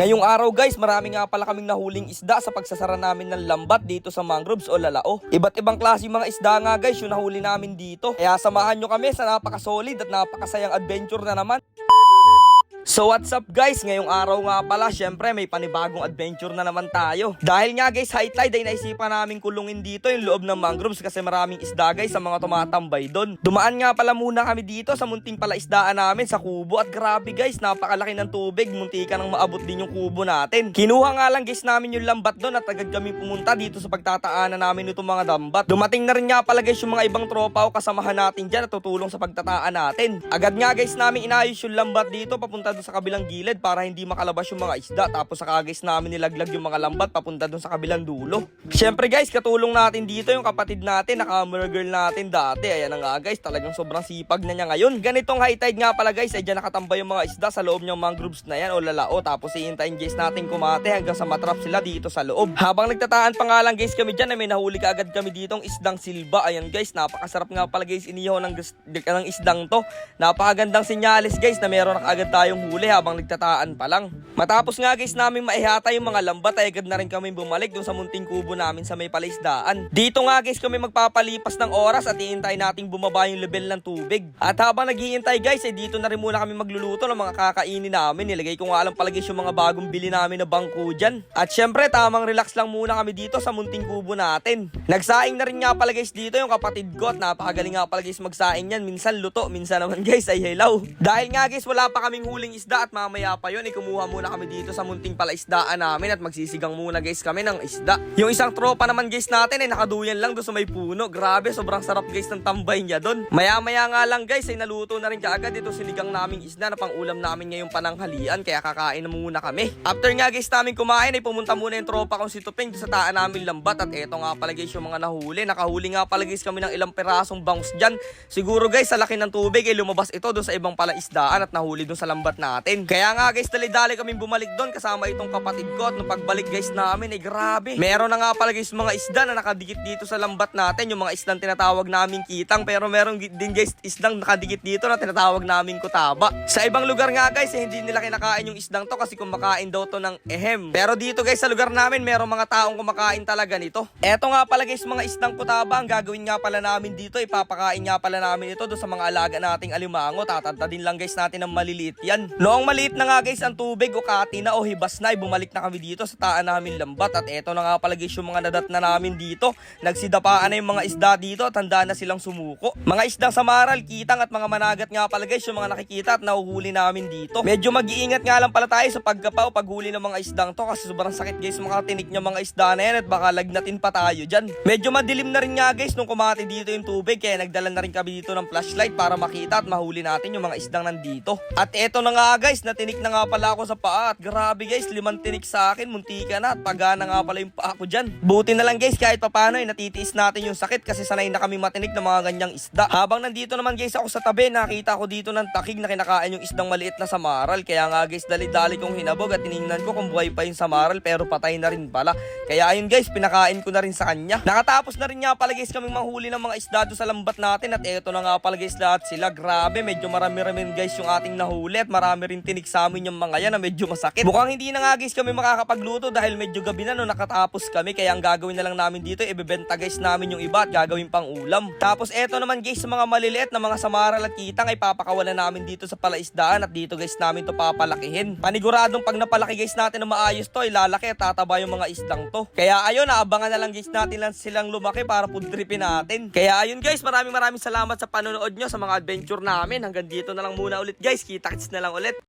Ngayong araw guys, marami nga pala kaming nahuling isda sa pagsasara namin ng lambat dito sa mangroves o lalao. Iba't ibang klase mga isda nga guys yung nahuli namin dito. Kaya samahan nyo kami sa napaka-solid at napakasayang adventure na naman. So what's up guys? Ngayong araw nga pala, syempre may panibagong adventure na naman tayo. Dahil nga guys, high tide ay naisipan namin kulungin dito yung loob ng mangroves kasi maraming isda guys sa mga tumatambay doon. Dumaan nga pala muna kami dito sa munting pala isdaan namin sa kubo at grabe guys, napakalaki ng tubig, munti ka nang maabot din yung kubo natin. Kinuha nga lang guys namin yung lambat doon at agad kami pumunta dito sa pagtataanan namin itong mga dambat. Dumating na rin nga pala guys yung mga ibang tropa o kasamahan natin dyan at tutulong sa pagtataan natin. Agad nga guys namin inayos yung lambat dito papunta doon sa kabilang gilid para hindi makalabas yung mga isda tapos saka guys namin nilaglag yung mga lambat papunta doon sa kabilang dulo. Syempre guys, katulong natin dito yung kapatid natin, na camera girl natin dati. Ayan nga guys, talagang sobrang sipag na niya ngayon. Ganitong high tide nga pala guys, ay dyan nakatambay yung mga isda sa loob ng mangroves na yan o lalao. Tapos iintayin guys natin kumate hanggang sa matrap sila dito sa loob. Habang nagtataan pa nga lang guys kami dyan, ay may nahuli ka agad kami ditong isdang silba. Ayan guys, napakasarap nga pala guys inihaw ng, ng isdang to. Napakagandang sinyalis guys na meron na agad tayong huli habang nagtataan pa lang. Matapos nga guys namin maihata yung mga lambat ay agad na rin kami bumalik dun sa munting kubo namin sa may palaisdaan. Dito nga guys kami magpapalipas ng oras at iintay nating bumaba yung level ng tubig. At habang naghihintay guys ay dito na rin muna kami magluluto ng mga kakainin namin. Nilagay ko nga lang pala guys yung mga bagong bili namin na bangko dyan. At syempre tamang relax lang muna kami dito sa munting kubo natin. Nagsaing na rin nga pala guys dito yung kapatid ko at napakagaling nga pala guys magsaing yan. Minsan luto, minsan naman guys ay hilaw. Dahil nga guys wala pa kaming huling isda at mamaya pa yun, ikumuha muna kami dito sa munting palaisdaan namin at magsisigang muna guys kami ng isda. Yung isang tropa naman guys natin ay nakaduyan lang doon sa may puno. Grabe, sobrang sarap guys ng tambay niya doon. Maya-maya nga lang guys ay naluto na rin kaagad ito sinigang naming isda na pang ulam namin ngayong pananghalian kaya kakain na muna kami. After nga guys namin kumain ay pumunta muna yung tropa kong si Tupeng sa taan namin lambat at eto nga pala guys yung mga nahuli. Nakahuli nga pala guys kami ng ilang perasong bangus dyan. Siguro guys sa laki ng tubig ay lumabas ito doon sa ibang palaisdaan at nahuli doon sa lambat natin. Kaya nga guys dali-dali kami bumalik doon kasama itong kapatid ko at nung pagbalik guys namin ay grabe. Meron na nga pala guys mga isda na nakadikit dito sa lambat natin. Yung mga isdang tinatawag naming kitang pero meron din guys isdang nakadikit dito na tinatawag naming kutaba. Sa ibang lugar nga guys eh, hindi nila kinakain yung isdang to kasi kumakain daw to ng ehem. Pero dito guys sa lugar namin meron mga taong kumakain talaga nito. Eto nga pala guys mga isdang kutaba ang gagawin nga pala namin dito ipapakain nga pala namin ito do sa mga alaga nating alimango. Tatantadin lang guys natin ng maliliit yan. Noong maliit na nga guys ang tubig o kati na o hibas na ay bumalik na kami dito sa taan namin lambat at eto na nga pala guys yung mga nadat na namin dito. Nagsidapaan na yung mga isda dito at handa na silang sumuko. Mga isdang samaral, kitang at mga managat nga pala guys yung mga nakikita at nahuhuli namin dito. Medyo mag-iingat nga lang pala tayo sa paggapaw paghuli ng mga isdang to kasi sobrang sakit guys mga tinik niya mga isda na yan at baka lagnatin pa tayo dyan. Medyo madilim na rin nga guys nung kumati dito yung tubig kaya nagdala na rin kami dito ng flashlight para makita at mahuli natin yung mga isdang nandito. At eto na nga guys, natinik na nga pala ako sa paa grabe guys, limang tinik sa akin, muntika na at pagana nga pala yung paa ko dyan. Buti na lang guys kahit papano ay natitiis natin yung sakit kasi sanay na kami matinik ng mga ganyang isda. Habang nandito naman guys ako sa tabi, nakita ko dito ng takig na kinakain yung isdang maliit na samaral. Kaya nga guys, dali-dali kong hinabog at tiningnan ko kung buhay pa yung samaral pero patay na rin pala. Kaya ayun guys, pinakain ko na rin sa kanya. Nakatapos na rin nga pala guys kaming manghuli ng mga isda sa lambat natin at eto na nga pala guys lahat sila. Grabe, medyo marami-rami guys yung ating nahuli at marami rin tinik sa amin yung mga yan na medyo masakit. Mukhang hindi na nga guys kami makakapagluto dahil medyo gabi na no nakatapos kami. Kaya ang gagawin na lang namin dito, ibebenta guys namin yung iba at gagawin pang ulam. Tapos eto naman guys sa mga maliliit na mga samaral at kitang ay papakawalan namin dito sa palaisdaan at dito guys namin to papalakihin. Paniguradong pag napalaki guys natin na maayos to, ilalaki at tataba yung mga isdang to. Kaya ayun, naabangan na lang guys natin lang silang lumaki para pudripin natin. Kaya ayun guys, maraming maraming salamat sa panonood nyo sa mga adventure namin. Hanggang dito na lang muna ulit guys. Kita-kits na lang ulit.